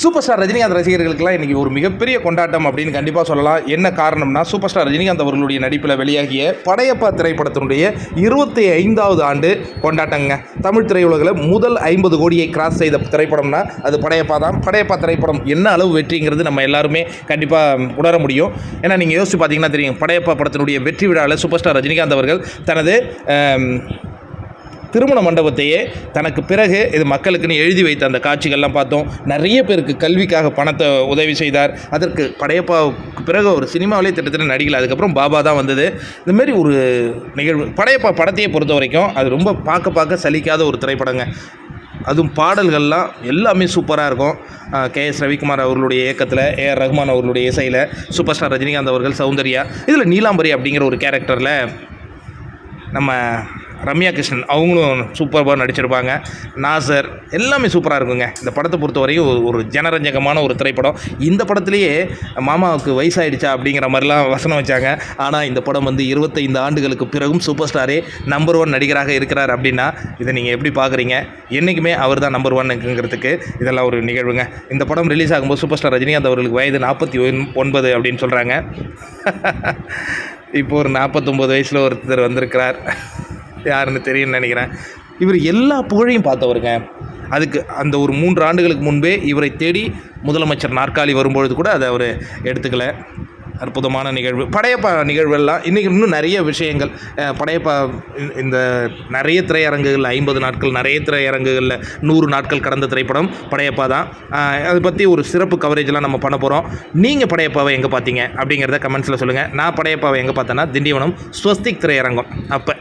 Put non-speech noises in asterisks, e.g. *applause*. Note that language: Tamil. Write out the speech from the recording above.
சூப்பர் ஸ்டார் ரஜினிகாந்த் ரசிகர்களுக்கெல்லாம் இன்றைக்கி ஒரு மிகப்பெரிய கொண்டாட்டம் அப்படின்னு கண்டிப்பாக சொல்லலாம். என்ன காரணம்னா சூப்பர் ஸ்டார் ரஜினிகாந்த் அவர்களுடைய நடிப்பில் வெளியாகிய படையப்பா திரைப்படத்தினுடைய இருபத்தி ஐந்தாவது ஆண்டு கொண்டாட்டங்க. தமிழ் திரையுலகில் முதல் ஐம்பது கோடியை கிராஸ் செய்த திரைப்படம்னா அது படையப்பா தான். படையப்பா திரைப்படம் என்ன அளவு வெற்றிங்கிறது நம்ம எல்லாருமே கண்டிப்பாக உணர முடியும். ஏன்னா நீங்கள் யோசிச்சு பார்த்தீங்கன்னா தெரியும் படையப்பா படத்தினுடைய வெற்றி விழாவில் சூப்பர் ஸ்டார் ரஜினிகாந்த் அவர்கள் தனது திருமண மண்டபத்தையே தனக்கு பிறகு இது மக்களுக்குன்னு எழுதி வைத்த அந்த காட்சிகள்லாம் பார்த்தோம். நிறைய பேருக்கு கல்விக்காக பணத்தை உதவி செய்தார். அதற்கு படையப்பாவுக்கு பிறகு ஒரு சினிமாவிலே திட்டத்தட்ட நடிகல அதுக்கப்புறம் பாபா தான் வந்தது. இந்தமாரி ஒரு நிகழ்வு படையப்பா படத்தையே பொறுத்த வரைக்கும் அது ரொம்ப பார்க்க பார்க்க சலிக்காத ஒரு திரைப்படங்க. அதுவும் பாடல்கள்லாம் எல்லாமே சூப்பராக இருக்கும். கே எஸ் ரவிக்குமார் அவர்களுடைய இயக்கத்தில் ஏஆர் ரஹ்மான் அவர்களுடைய இசையில் சூப்பர் ஸ்டார் ரஜினிகாந்த் அவர்கள் சௌந்தர்யா. இதில் நீலாம்பரி அப்படிங்கிற ஒரு கேரக்டரில் நம்ம ரம்யா கிருஷ்ணன் அவங்களும் சூப்பராக நடிச்சிருப்பாங்க. நாசர் எல்லாமே சூப்பராக இருக்குங்க. இந்த படத்தை பொறுத்த ஒரு- ஜனரஞ்சகமான ஒரு திரைப்படம். இந்த படத்துலேயே மாமாவுக்கு வயசாயிடுச்சா அப்படிங்கிற மாதிரிலாம் வசனம் வச்சாங்க. ஆனால் இந்த படம் வந்து இருபத்தைந்து ஆண்டுகளுக்கு பிறகும் சூப்பர் ஸ்டாரே நம்பர் ஒன் நடிகராக இருக்கிறார் அப்படின்னா இதை நீங்கள் எப்படி பார்க்குறீங்க? என்றைக்குமே அவர் தான் நம்பர் ஒன்னுங்கிறதுக்கு இதெல்லாம் ஒரு நிகழ்வுங்க. இந்த படம் ரிலீஸ் ஆகும்போது சூப்பர் ஸ்டார் ரஜினிகாந்த் அவர்களுக்கு வயது நாற்பத்தி ஒன்பது அப்படின்னு சொல்கிறாங்க *laughs* இப்போ ஒரு நாற்பத்தொம்போது வயசில் ஒருத்தர் வந்திருக்கிறார். யாருன்னு தெரியும்னு நினைக்கிறேன். இவர் எல்லா புகழையும் பார்த்தவருங்க. அதுக்கு அந்த ஒரு மூன்று ஆண்டுகளுக்கு முன்பே இவரை தேடி முதலமைச்சர் நாற்காலி வரும்பொழுது கூட அதை அவர் எடுத்துக்கல. அற்புதமான நிகழ்வு. படையப்பா நிகழ்வெல்லாம் இன்றைக்கி இன்னும் நிறைய விஷயங்கள். படையப்பா இந்த- நிறைய திரையரங்குகளில் ஐம்பது நாட்கள் நிறைய திரையரங்குகளில் நூறு நாட்கள் கடந்த திரைப்படம் படையப்பா தான். அதை பற்றி ஒரு சிறப்பு கவரேஜ்லாம் நம்ம பண்ண போகிறோம் நீங்கள் படையப்பாவை எங்கே பார்த்தீங்க அப்படிங்கிறத கமெண்ட்ஸில் சொல்லுங்கள் நான் படையப்பாவை எங்கே பார்த்தேன்னா திண்டிவனம் ஸ்வஸ்திக் திரையரங்கம். அப்போ